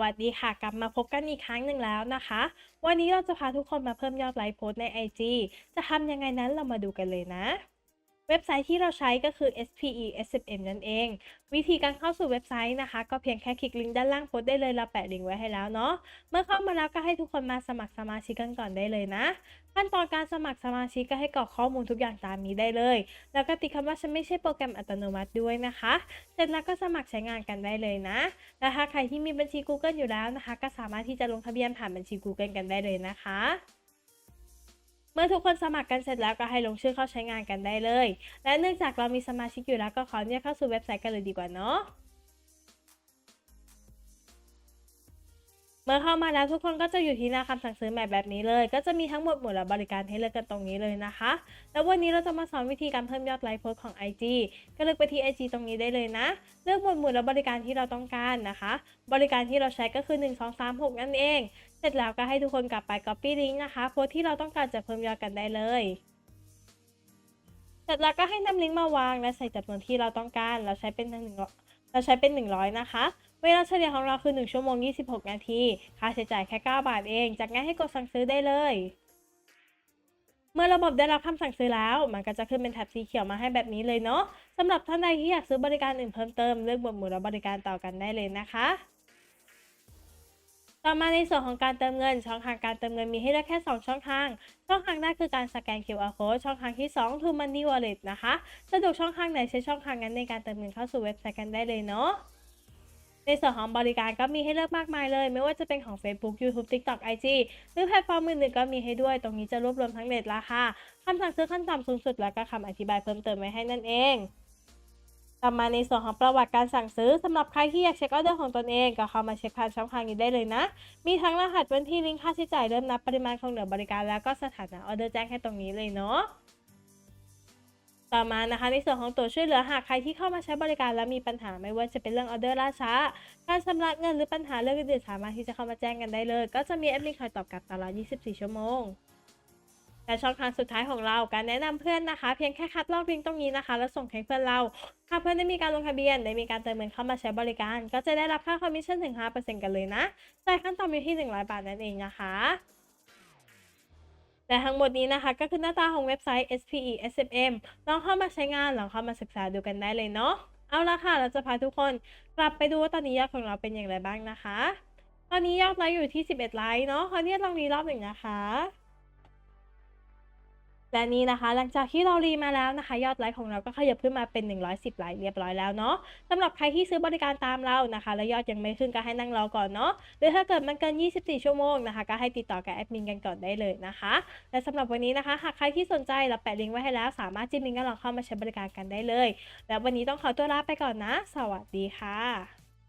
วัสดีค่ะ กลับมาพบกันอีกครั้งหนึ่งแล้วนะคะ วันนี้เราจะพาทุกคนมาเพิ่มยอดไลค์โพสต์ใน IG จะทำยังไงนั้นเรามาดูกันเลยนะ เว็บไซต์ที่เราใช้ก็คือ SPE SFM นั่นเอง วิธีการเข้าสู่เว็บไซต์นะคะ ก็เพียงแค่คลิกลิงก์ด้านล่างโพสได้เลยเราแปะลิงก์ไว้ให้แล้วเนาะเมื่อเข้ามาแล้วก็ให้ทุกคนมาสมัครสมาชิกกันก่อนได้เลยนะ ขั้นตอนการสมัครสมาชิกก็ให้กรอกข้อมูลทุกอย่างตามนี้ได้เลย แล้วก็ติดคำว่าฉันไม่ใช่โปรแกรมอัตโนมัติด้วยนะคะเสร็จแล้วก็สมัครใช้งานกันได้เลยนะและถ้าใครที่มีบัญชี Google อยู่แล้วนะคะ ก็สามารถที่จะลงทะเบียนผ่านบัญชี Google กันได้เลยนะคะ เมื่อทุกคนสมัครกันเสร็จแล้วก็ให้ลงชื่อเข้าใช้งานกันได้เลย และเนื่องจากเรามีสมาชิกอยู่แล้วก็ขอเนี่ยเข้าสู่เว็บไซต์กันเลยดีกว่าเนาะ เมื่อเข้ามาแล้วทุกคนก็จะอยู่ที่หน้าคำสั่งซื้อแบบแบบนี้เลย ก็จะมีทั้งหมดหมดและบริการให้เลือกกันตรงนี้เลยนะคะ แล้ววันนี้เราจะมาสอนวิธีการเพิ่มยอดไลค์โพสของ IG ก็เลือกไปที่ IG ตรงนี้ได้เลยนะ เลือกหมวดหมู่และบริการที่เราต้องการนะคะ บริการที่เราใช้ก็คือ 1 2 3 6 นั่นเอง เสร็จแล้วก็ให้ทุกคนกลับไป copy link นะคะโพสที่เราต้องการจะเพิ่มยอดกันได้เลยเสร็จแล้วก็ให้นำลิงก์มาวางและใส่จำนวนที่เราต้องการ เราใช้เป็นหนึ่งเราใช้เป็น 100 นะคะ เวลาเฉลี่ยของเราคือ 1 ชั่วโมง 26 นาที ค่าใช้จ่ายแค่ 9 บาทเอง จากนั้นให้กดสั่งซื้อได้เลย เมื่อระบบได้รับคำสั่งซื้อแล้ว มันก็จะขึ้นเป็นแถบสีเขียวมาให้แบบนี้เลยเนาะสำหรับท่านใดที่อยากซื้อบริการอื่นเพิ่มเติมเลือกหมวดหมู่และบริการต่อกันได้เลยนะคะต่อมาในส่วนของการเติมเงิน ช่องทางการเติมเงินมีให้เลือกแค่ 2 ช่องทาง ช่องทางแรกคือการสแกน QR code ช่องทางที่ 2 True Money Wallet นะคะ สะดวกช่องทางไหนใช้ช่องทางนั้นในการเติมเงินเข้าสู่เว็บไซต์กันได้เลยเนาะ ในส่วนของบริการก็มีให้เลือกมากมายเลย ไม่ว่าจะเป็นของ Facebook YouTube TikTok IG หรือแพลตฟอร์มอื่นๆก็มีให้ด้วย ตรงนี้จะรวบรวมทั้งเน็ตราคาคำสั่งซื้อขั้นต่ำสูงสุด แล้วก็คำอธิบายเพิ่มเติมไว้ให้นั่นเองต่อมาในส่วนของประวัติการสั่งซื้อสำหรับใครที่อยากเช็คออเดอร์ของตนเอง ก็เข้ามาเช็คผ่านช่องทางนี้ได้เลยนะ มีทั้งรหัสวันที่ลิงก์ค่าใช้จ่ายเริ่มนับปริมาณของเหลือบริการแล้วก็สถานะออเดอร์แจ้งให้ตรงนี้เลยเนาะ ต่อมานะคะในส่วนของตัวช่วยเหลือหากใครที่เข้ามาใช้บริการแล้วมีปัญหาไม่ว่าจะเป็นเรื่องออเดอร์ล่าช้า การชำระเงินหรือปัญหาเรื่องอื่นๆสามารถที่จะเข้ามาแจ้งกันได้เลย ก็จะมีแอดมินคอยตอบกลับตลอด 24 ชั่วโมงและช่องทางสุดท้ายของเราการแนะนำเพื่อนนะคะ เพียงแค่คัดลอกลิงก์ตรงนี้นะคะ แล้วส่งให้เพื่อนเราถ้าเพื่อนได้มีการลงทะเบียนได้มีการเติมเงินเข้ามาใช้บริการ ก็จะได้รับค่าคอมมิชชั่นถึง5%กันเลยนะจ่ายขั้นต่ำอยู่ที่ 100 บาทนั่นเองนะคะ แต่ทั้งหมดนี้นะคะ ก็คือหน้าตาของเว็บไซต์ SPE SFM ลองเข้ามาใช้งานลองเข้ามาศึกษาดูกันได้เลยเนาะเอาละค่ะ เราจะพาทุกคนกลับไปดูว่าตอนนี้ยอดของเราเป็นอย่างไรบ้างนะคะ ตอนนี้ยอดไลค์อยู่ที่ 11 ไลค์เนาะขออนุญาตลองรีรอบหนึ่งนะคะ และนี่นะคะ หลังจากที่เรารีมาแล้วนะคะ ยอดไลค์ของเราก็ขยับขึ้นมาเป็น 110 ไลค์เรียบร้อยแล้วเนาะสำหรับใครที่ซื้อบริการตามเรานะคะ แล้วยอดยังไม่ขึ้นก็ให้นั่งรอก่อนเนาะหรือถ้าเกิดมันเกิน 24 ชั่วโมงนะคะ ก็ให้ติดต่อกับแอดมินกันก่อนได้เลยนะคะ และสำหรับวันนี้นะคะ หากใครที่สนใจเราแปะลิงก์ไว้ให้แล้ว สามารถจิ้มลิงก์กันลองเข้ามาใช้บริการกันได้เลย แล้ววันนี้ต้องขอตัวลาไปก่อนนะ สวัสดีค่ะ